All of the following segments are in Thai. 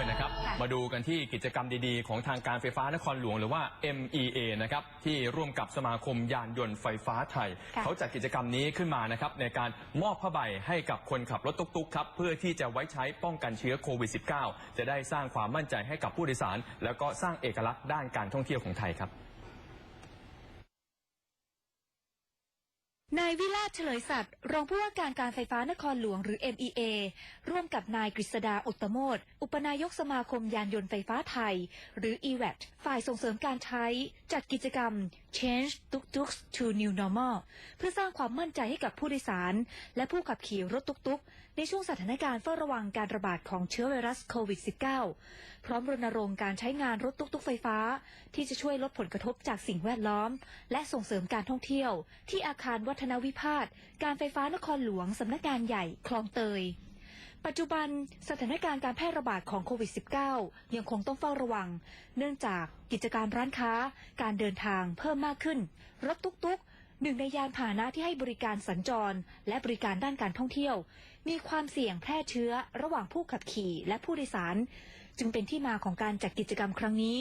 ด้วยนะครับค่ะมาดูกันที่กิจกรรมดีๆ ของทางการไฟฟ้านครหลวงหรือว่า MEA นะครับที่ร่วมกับสมาคมยานยนต์ไฟฟ้าไทยค่ะเขาจัดกิจกรรมนี้ขึ้นมานะครับในการมอบผ้าใบให้กับคนขับรถตุ๊กๆครับเพื่อที่จะไว้ใช้ป้องกันเชื้อโควิด -19 จะได้สร้างความมั่นใจให้กับผู้โดยสาร แล้วก็สร้างเอกลักษณ์ด้านการท่องเที่ยวของไทยครับ นายวิลาศเฉลยสัตย์รองผู้ว่าการการไฟฟ้านครหลวงหรือ MEA ร่วมกับนายกฤษดาอุตโมดอุปนายกสมาคมยานยนต์ไฟฟ้าไทย หรือ EWAT ฝ่ายส่งเสริมการใช้ จัดกิจกรรม Change Tuk Tuk to New Normal เพื่อสร้างความมั่นใจให้กับผู้โดยสาร และผู้ขับขี่รถตุกๆในช่วงสถานการณ์เฝ้าระวังการระบาดของเชื้อไวรัสโควิด -19 พร้อมรณรงค์การใช้งานรถตุกๆไฟฟ้า ที่จะช่วยลดผลกระทบจากสิ่งแวดล้อม และส่งเสริมการท่องเที่ยว ที่อาคารวัฒนวิพาทการไฟฟ้านครหลวงสำนักงานใหญ่คลองเตย ปัจจุบันสถานการณ์การแพร่ระบาดของโควิด -19 ยังคงต้องเฝ้าระวัง เนื่องจากกิจการร้านค้า การเดินทางเพิ่มมากขึ้น รถตุ๊กๆ หนึ่งในยานพาหนะที่ให้บริการสัญจร และบริการด้านการท่องเที่ยว มีความเสี่ยงแพร่เชื้อระหว่างผู้ขับขี่และผู้โดยสาร จึงเป็นที่มาของการจัดกิจกรรมครั้งนี้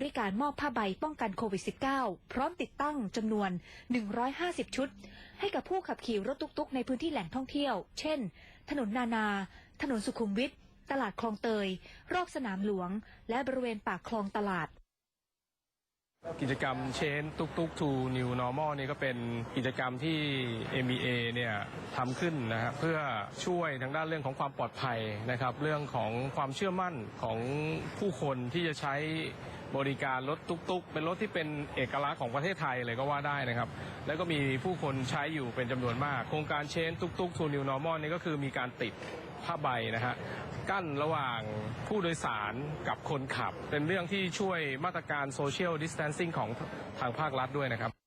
ด้วยการมอบผ้าใบป้องกันโควิด -19 พร้อมติดตั้งจำนวน 150 ชุด ให้กับผู้ขับขี่รถตุ๊กๆ ในพื้นที่แหล่งท่องเที่ยว เช่น ถนนนานา ถนนสุขุมวิท ตลาดคลองเตย รอบสนามหลวง และบริเวณปากคลองตลาด กิจกรรมเชนตุกตุก to new normal นี่ก็เป็นกิจกรรมที่ MEA เนี่ยทำขึ้นนะฮะเพื่อช่วยทางด้านเรื่องของความปลอดภัยนะครับ เรื่องของความเชื่อมั่นของผู้คนที่จะใช้ บริการรถตุกๆ เป็นรถที่เป็นเอกลักษณ์ของประเทศไทยเลยก็ว่าได้นะครับ แล้วก็มีผู้คนใช้อยู่เป็นจำนวนมาก โครงการเชนตุกๆทูนิวนอร์มอลนี่ก็คือมีการติดผ้าใบนะฮะกั้นระหว่างผู้โดยสารกับคนขับ เป็นเรื่องที่ช่วยมาตรการโซเชียลดิสแทนซิ่งของทางภาครัฐด้วยนะครับ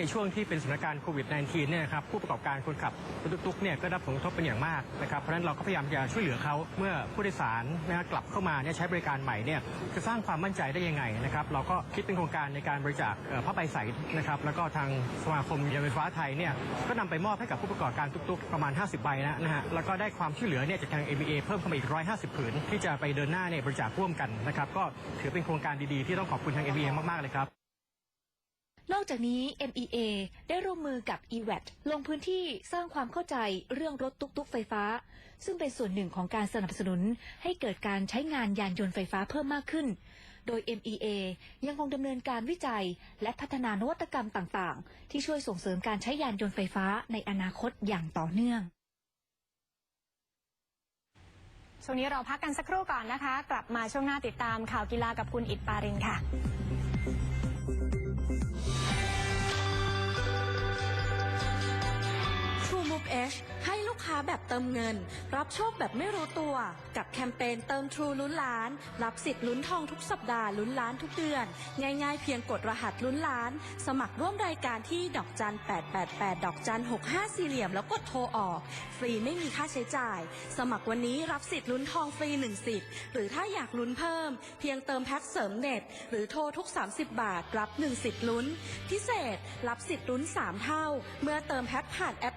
ในช่วงที่เป็นสถานการณ์โควิด -19 เนี่ยนะครับผู้ประกอบการคนขับรถตุ๊กๆเนี่ยก็ได้รับผลกระทบเป็นอย่างมากนะครับเพราะฉะนั้นเราก็พยายามจะช่วยเหลือเขาเมื่อผู้โดยสารนะกลับเข้ามาเนี่ยใช้บริการใหม่เนี่ยจะสร้างความมั่นใจได้ยังไงนะครับเราก็คิดเป็นโครงการในการบริจาคผ้าใบใสนะครับแล้วก็ทางสมาคมยานไฟฟ้าไทยเนี่ยก็นำไปมอบให้กับผู้ประกอบการตุ๊กๆประมาณ 50 ใบนะนะฮะแล้วก็ได้ความช่วยเหลือเนี่ยจากทาง ABA เพิ่มเข้ามาอีก 150 ผืน ที่จะไปเดินหน้าเนี่ยบริจาคร่วมกันนะครับก็ถือเป็นโครงการดีๆที่ต้องขอบคุณทาง ABA มากๆเลยครับ นอกจากนี้ MEA ได้ร่วมมือกับ EWAT ลงพื้นที่สร้างความเข้าใจเรื่องรถตุ๊กๆไฟฟ้า ซึ่งเป็นส่วนหนึ่งของการสนับสนุนให้เกิดการใช้งานยานยนต์ไฟฟ้าเพิ่มมากขึ้น โดย MEA ยังคงดำเนินการวิจัย และพัฒนานวัตกรรมต่างๆ ที่ช่วยส่งเสริมการใช้ยานยนต์ไฟฟ้าในอนาคตอย่างต่อเนื่องช่วงนี้เราพักกันสักครู่ก่อนนะคะ กลับมาช่วงหน้าติดตามข่าวกีฬากับคุณอิดปารินค่ะ แบบเติมเงิน รับโชคแบบไม่รู้ตัว กับแคมเปญเติม True ลุ้นล้าน รับสิทธิ์ลุ้นทองทุกสัปดาห์ลุ้นล้านทุกเดือน ง่ายๆเพียงกดรหัสลุ้นล้าน สมัครร่วมรายการที่ดอกจัน 888 ดอกจัน 65 สี่เหลี่ยมแล้วกดโทรออก ฟรีไม่มีค่าใช้จ่าย สมัครวันนี้รับสิทธิ์ลุ้นทองฟรี1สิทธิ์หรือถ้าอยากลุ้นเพิ่ม เพียงเติมแพ็คเสริมเน็ต หรือโทรทุก 30 บาท รับ1สิทธิ์ลุ้น พิเศษรับสิทธิ์ลุ้น 3 เท่า เมื่อเติมแพ็คผ่านแอป